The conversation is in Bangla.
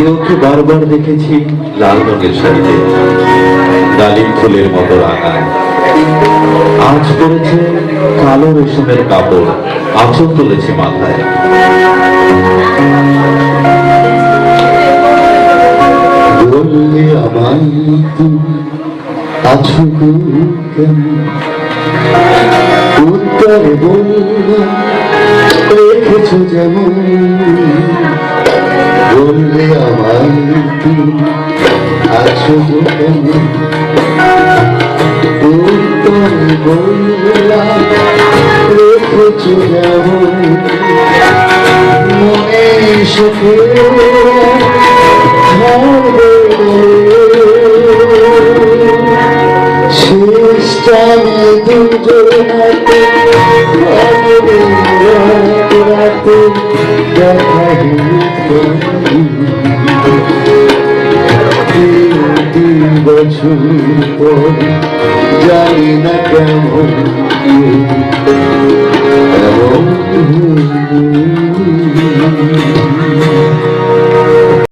আমি ওকে বারবার দেখেছি লাল রঙের শাড়িতে? ডালিম ফুলের মতো রাঙায়। আজ পরেছে কালো রেশমের কাপড় আঁচল তুলেছে মাথায়। বললে আমায় আছো গো কেমন? উত্তরে রেখেছো যেমন। আছো কেমন উত্তরে বললাম রেখেছো যেমন মনে সুখে শেষটানে দুজনাতে রাতে দেখা বছর পর জানি না কেমন এমন